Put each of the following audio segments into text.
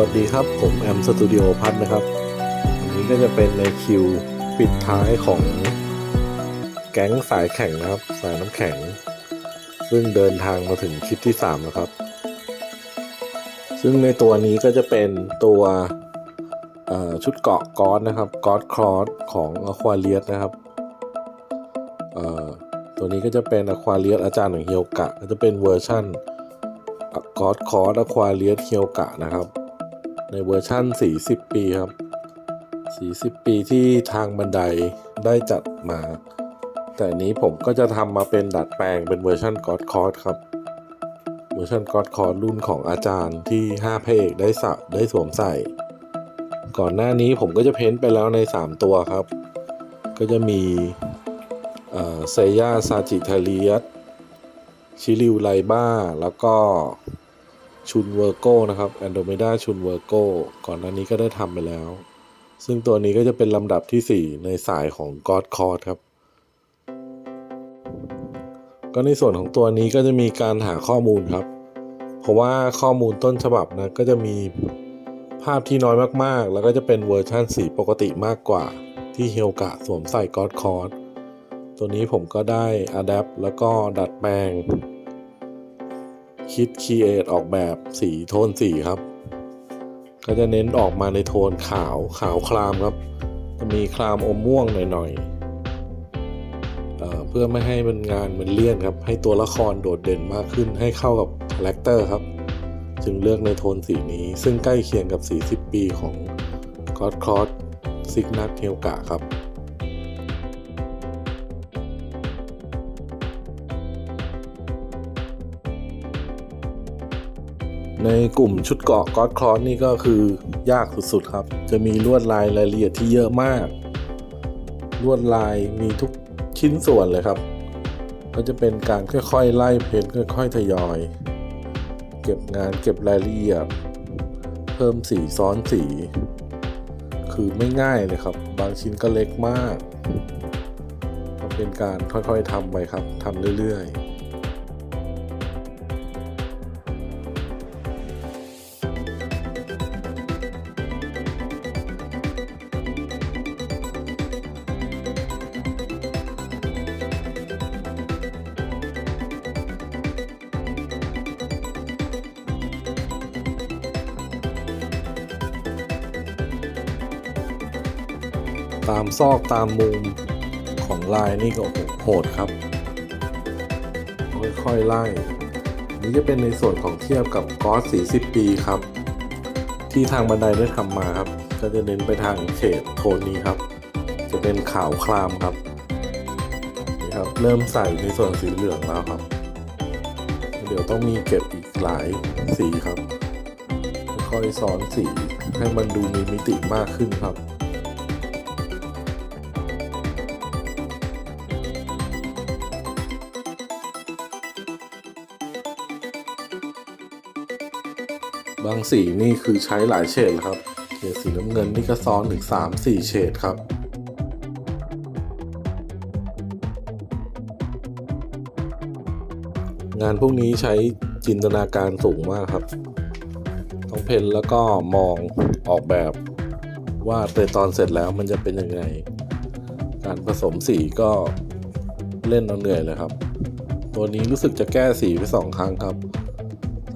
วัสดีครับ ผมแอมสตูดิโอพัทนะครับอันนี้ก็จะเป็นในคิวปิดท้ายของแก๊งสายแข่งนะครับ สายน้ำแข็ง ซึ่งเดินทางมาถึงคลิปที่ 3 แล้วครับ ซึ่งในตัวนี้ก็จะเป็นตัวชุดเกาะกอสนะครับกอสคลอสของอควาเลียสนะครับตัวนี้ก็จะเป็นอควาเลียสอาจารย์ของเฮียวกะ ก็จะเป็นเวอร์ชั่นกอดคอร์ดอควาเลียสเฮียวกะนะครับ ในเวอร์ชั่น 40 ปีครับ 40 ปีที่ทางบันไดได้จัดมา แต่นี้ผมก็จะทำมาเป็นดัดแปลงเป็นเวอร์ชันกอดคอร์ดครับ เวอร์ชันกอดคอร์ดรุ่นของอาจารย์ที่ 5เอกได้สับได้สวมใส่ ก่อนหน้านี้ผมก็จะเพ้นท์ไปแล้วใน 3 ตัวครับ ก็จะมีเซย่าซาจิทาเลียสชิริวไลบ้า แล้วก็ ชุนเวอร์โกนะครับแอนโดเมดาชุนเวอร์โกก่อนหน้านี้ก็ได้ทำไปแล้ว ซึ่งตัวนี้ก็จะเป็นลำดับที่ 4 ในสายของ God c o r d ครับ ก็ในส่วนของตัวนี้ก็จะมีการหาข้อมูลครับ เพราะว่าข้อมูลต้นฉบับนะก็จะมีภาพที่น้อยมากๆ แล้วก็จะเป็นเวอร์ชันสีปกติมากกว่า ที่เฮลกะสวมใส่ God c o r d ตัวนี้ผมก็ได้ Adapt แล้วก็ดัดแปลง คิด Create ออกแบบสีโทนสีครับ ก็จะเน้นออกมาในโทนขาวขาวครามครับ จะมีครามอมม่วงหน่อยๆเเพื่อไม่ให้มันงานมันเลี่ยนครับ ให้ตัวละครโดดเด่นมากขึ้นให้เข้ากับคาแรคเตอร์ครับ จึงเลือกในโทนสีนี้ ซึ่งใกล้เคียงกับ40ปีของ God c r o s s ซิกนัทเฮลกะครับ ในกลุ่มชุดเกาะก็อดคลอสนี่ก็คือยากสุดๆครับ จะมีลวดลายรายละเอียดที่เยอะมาก ลวดลายมีทุกชิ้นส่วนเลยครับ ก็จะเป็นการค่อยๆไล่เพ้นค่อยๆทยอย เก็บงานเก็บรายละเอียด เพิ่มสีซ้อนสี คือไม่ง่ายเลยครับ บางชิ้นก็เล็กมาก ก็เป็นการค่อยๆทำไปครับทำเรื่อยๆ ตามซอกตามมุมของลายนี่ก็โหดครับ ค่อยๆไล่ นี่จะเป็นในส่วนของเทียบกับกอส40 ปีครับ ที่ทางบันไดได้ทำมาครับ ก็จะเน้นไปทางเฉดโทนนี้ครับ จะเป็นขาวครามครับนี่ครับ เริ่มใส่ในส่วนสีเหลืองแล้วครับ เดี๋ยวต้องมีเก็บอีกหลายสีครับ ค่อยๆซ้อนสีให้มันดูมีมิติมากขึ้นครับ บางสีนี่คือใช้หลายเฉดครับเฉดสีน้ำเงินนี่ก็ซ้อนถึง 3 4 เฉดครับงานพวกนี้ใช้จินตนาการสูงมากครับ ต้องเพ้นแล้วก็มองออกแบบว่าในตอนเสร็จแล้วมันจะเป็นยังไง การผสมสีก็เล่นเอาเหนื่อยเลยครับ ตัวนี้รู้สึกจะแก้สีไปสองครั้งครับ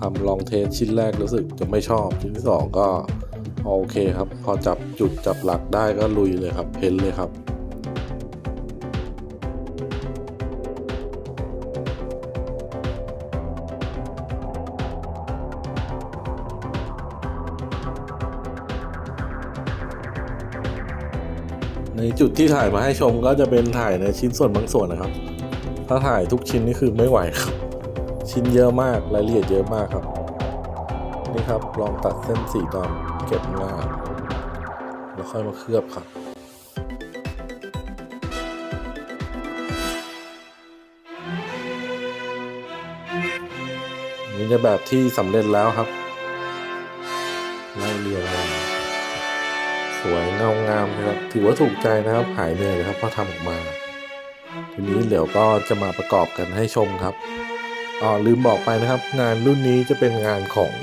ทำลองเทสชิ้นแรกรู้สึกจะไม่ชอบ ชิ้นที่สองก็โอเคครับ พอจับจุดจับหลักได้ก็ลุยเลยครับเพ้นเลยครับในจุดที่ถ่ายมาให้ชมก็จะเป็นถ่ายในชิ้นส่วนบางส่วนนะครับ ถ้าถ่ายทุกชิ้นนี่คือไม่ไหวครับ ชิ้นเยอะมากรายละเอียดเยอะมากครับ นี่ครับลองตัดเส้นสีตอนเก็บงานแล้วค่อยมาเคลือบครับนี่จะแบบที่สำเร็จแล้วครับไล่เรียงมาสวยเงางามครับถือว่าถูกใจนะครับหายเหนื่อยเลยครับพอทำออกมา ทีนี้เดี๋ยวก็จะมาประกอบกันให้ชมครับ อ๋อลืมบอกไปนะครับ งานรุ่นนี้จะเป็นงานของ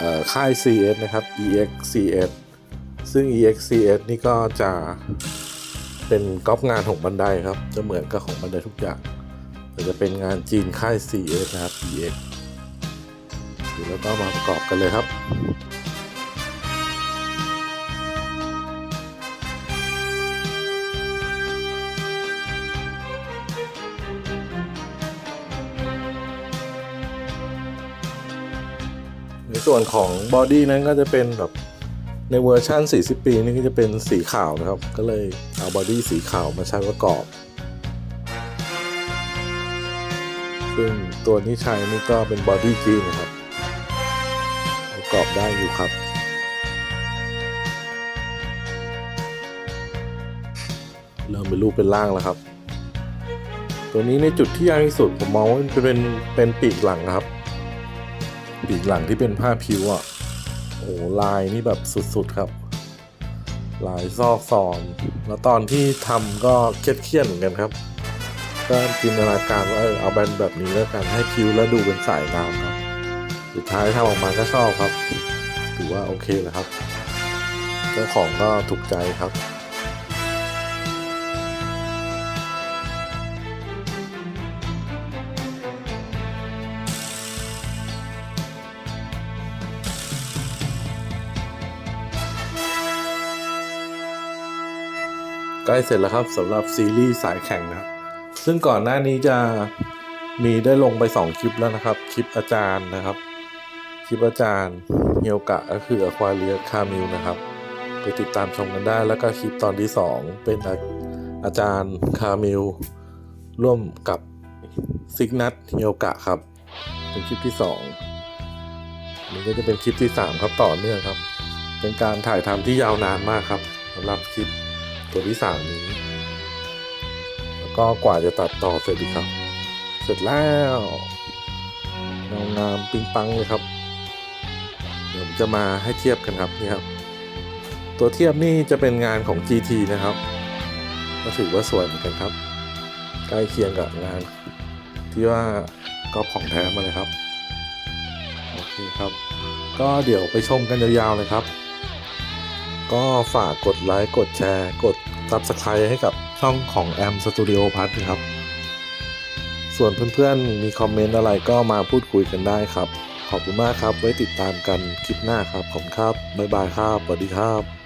อ่อค่าย CS นะครับ EX CS ซึ่ง EX CS นี่ก็จะเป็นก๊อปงานของบันไดครับ จะเหมือนกับของบันไดทุกอย่างแต่จะเป็นงานจีนค่าย CS นะครับ EX แล้วก็มาประกอบกันเลยครับ ส่วนของบอดี้นั้นก็จะเป็นแบบในเวอร์ชัน40 ปีนี่ก็จะเป็นสีขาวนะครับ ก็เลยเอาบอดี้สีขาวมาใช้ประกอบ ซึ่งตัวนี้ใช้นี่ก็เป็นบอดี้จีนนะครับ ประกอบได้อยู่ครับ เริ่มเป็นรูปเป็นร่างแล้วครับ ตัวนี้ในจุดที่ยากที่สุดผมมองว่ามันเป็นเป็นปีกหลังนะครับ ปีกหลังที่เป็นผ้าผิวอะโอ้ลายนี่แบบสุดๆครับ ลายซอกซอนแล้วตอนที่ทำก็เครียดๆเหมือนกันครับ ก็จินตนาการว่าเออเอาแบนแบบนี้แล้วกันให้คิ้วแล้วดูเป็นสายน้ำครับ สุดท้ายทำออกมาก็ชอบครับ ถือว่าโอเคแหละครับ เจ้าของก็ถูกใจครับ ใกล้เสร็จแล้วครับสำหรับซีรีส์สายแข่งนะครับ ซึ่งก่อนหน้านี้จะมีได้ลงไป 2 คลิปแล้วนะครับ คลิปอาจารย์นะครับ คลิปอาจารย์เฮียวกะก็คืออควาเรียคามิลนะครับ ไปติดตามชมกันได้แล้วก็คลิปตอนที่ 2 เป็นอาอาจารย์คามิลร่วมกับซิกนัทเฮียวกะครับ เป็นคลิปที่ 2 นี่ก็จะเป็นคลิปที่ 3 ครับต่อเนื่องครับ เป็นการถ่ายทำที่ยาวนานมากครับสำหรับคลิป ตัวที่สามนี้ แล้วก็กว่าจะตัดต่อเสร็จอีครับ เสร็จแล้วงางามปิงปังเลยครับ เดี๋ยวผมจะมาให้เทียบกันครับนี่ครับ ตัวเทียบนี่จะเป็นงานของ GT นะครับ ก็ถือว่าสวยเหมือนกันครับ ใกล้เคียงกับงาน ที่ว่าก็ของแท้มาเลยครับ โอเคครับ ก็เดี๋ยวไปชมกันยาวๆเลยครับ ก็ฝากกดไลค์ กดแชร์ กด Subscribe ให้กับช่องของ Am Studio p a r t นะครับ ส่วนเพื่อนๆ มีคอมเมนต์อะไรก็มาพูดคุยกันได้ครับ ขอบคุณมากครับ ไว้ติดตามกันคลิปหน้าครับ ขอบคุณครับ บ๊ายบายครับ สวัสดีครับ